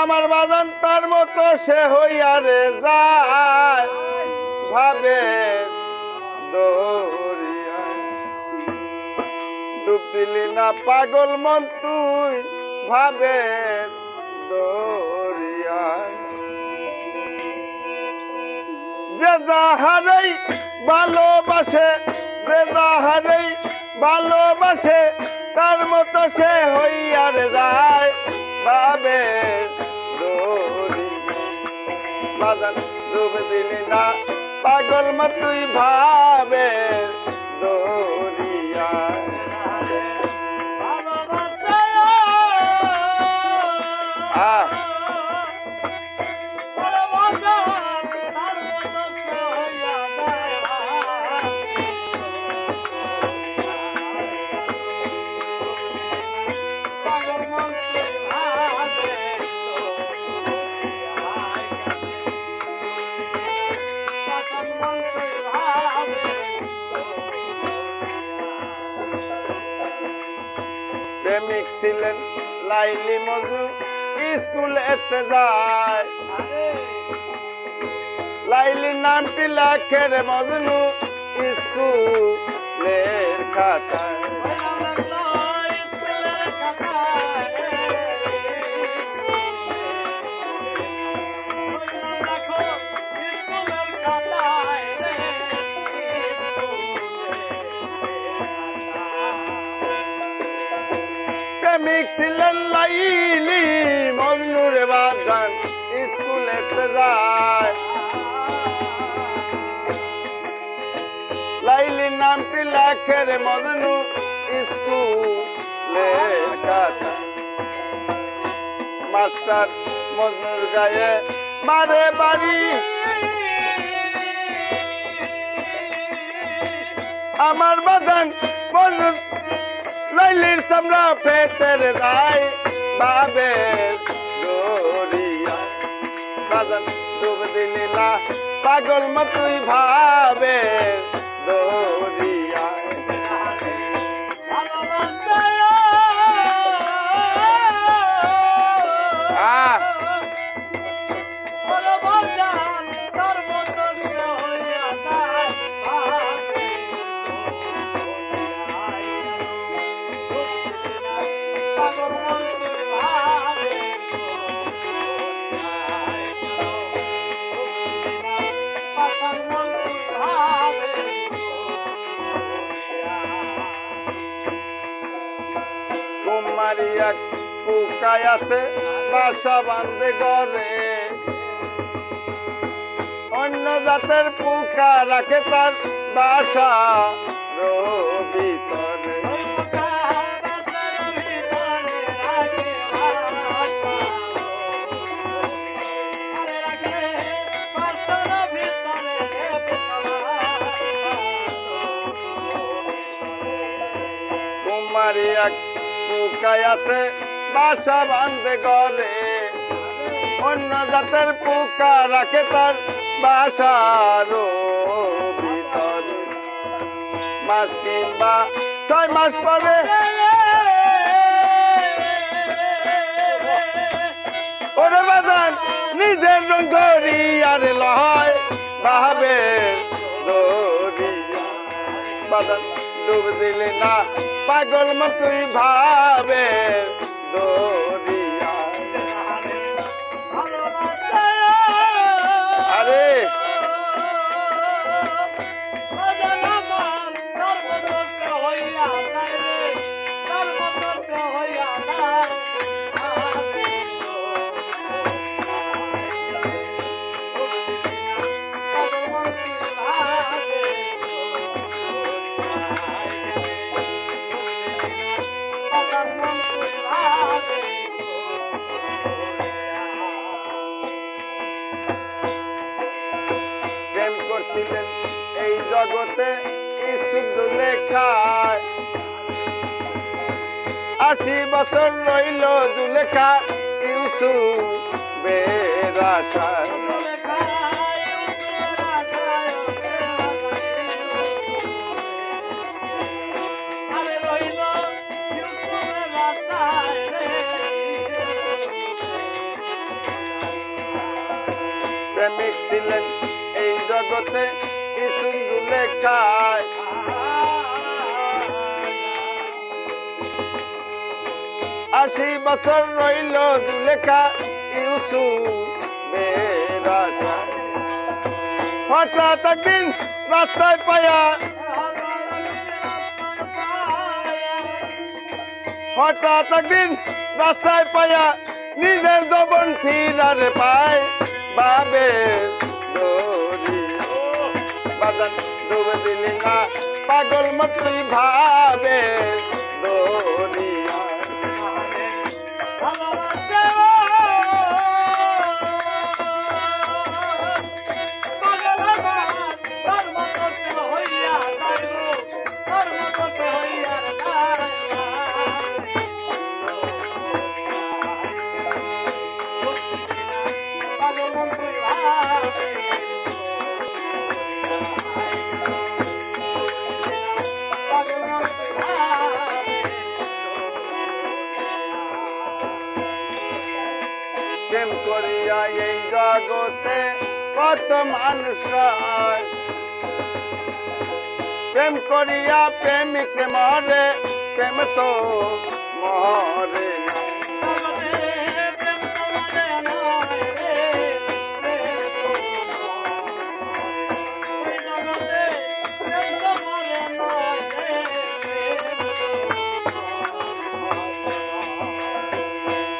আমার বাজান তার মতো সে হইয়া রে যায়। ভাবে ডুব না পাগল মন তুই। ভাবে যাহারেই ভালোবাসে, যে যাহারেই ভালোবাসে, তার মতো সে হইয়ার যায়। ডুবে দিলি না পাগল মতুই ভাবে দৌড়িয়া আহ। লাইলি স্কুল এতে যায় লাইলি নামটি লাখের মজনু স্কুলের খাতায় মজনুর বাজান স্কুল এতে যায় লাইলি নামটি লাখের মজনু স্কুলের খাতা মাস্টার মজনুর গায়ে মারে বাড়ি। আমার বাদান মজনুর লাইলির সামরা পেটের যায় বাবে দরিয়া বাদান ডুব দিলি পাগল মতুই ভাবে। দরিয়া এক পুকায় আছে বাসা বান্ধে ঘরে। অন্য জাতের পুকা রাখে তার বাসা ভিতরে এক পুকায় আছে, বাসা বান্ধে ঘরে। অন্য জাতের পোকা রাখে তার বাসার ভিতরে। মাস কিংবা ছয় মাস পরে ওরে বাজান নিজের রং ধরি আর বাজান ডুব দিলে না। পাগল মতুই ভাবে দরিয়া জগতে শুধু লেখায়? আশি বছর রইল দুলেখা ইউসুফ বেরাশায় প্রেমিক ছিলেন এই জগতে খায় আশি বছর রইল দুলেখা ইউসু হঠাৎ একদিন রাস্তায় পায়া। হঠাৎ একদিন রাস্তায় পায়া নিজের জবন ফিরারে পায় বাবে বাজান ডুবে দিলি না পাগল মতই ভাবে জগতে কত মানুষ। প্রেম করিয়া প্রেমিক মরে প্রেম তো মরে।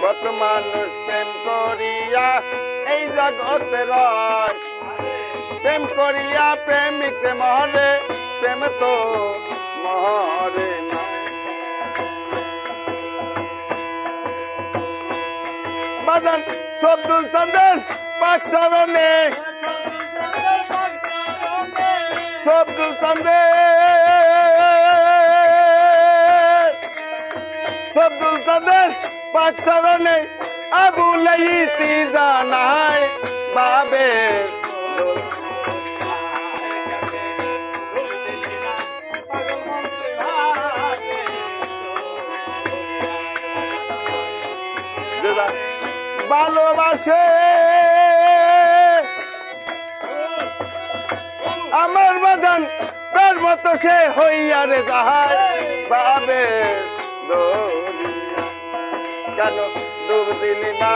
কত মানুষ প্রেম করিয়া এই জগতে রয়। প্রেম করিয়া প্রেমিক মরে প্রেম তো না বাজান সবদুল চন্দ্র পাক চরণে সবদুল চন্দ্র সবদুল চন্দ্র পাক চরণে আবু লাইসি জানায় বাবে। ভালোবাসে। আমার বাজান তার মতো সে হইয়ারে যাহায়। বাবে। কেন? ডুব দিলি না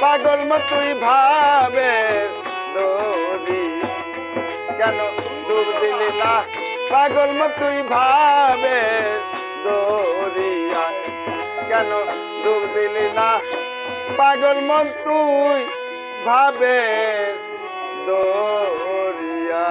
পাগল তুই ভাবে দৌড়ি কেন দূর দিলি না? পাগল মতুই ভাবে দৌড়িয়া কেন ডুব দিলি না? পাগল মন তুই ভাবে দৌড়িয়া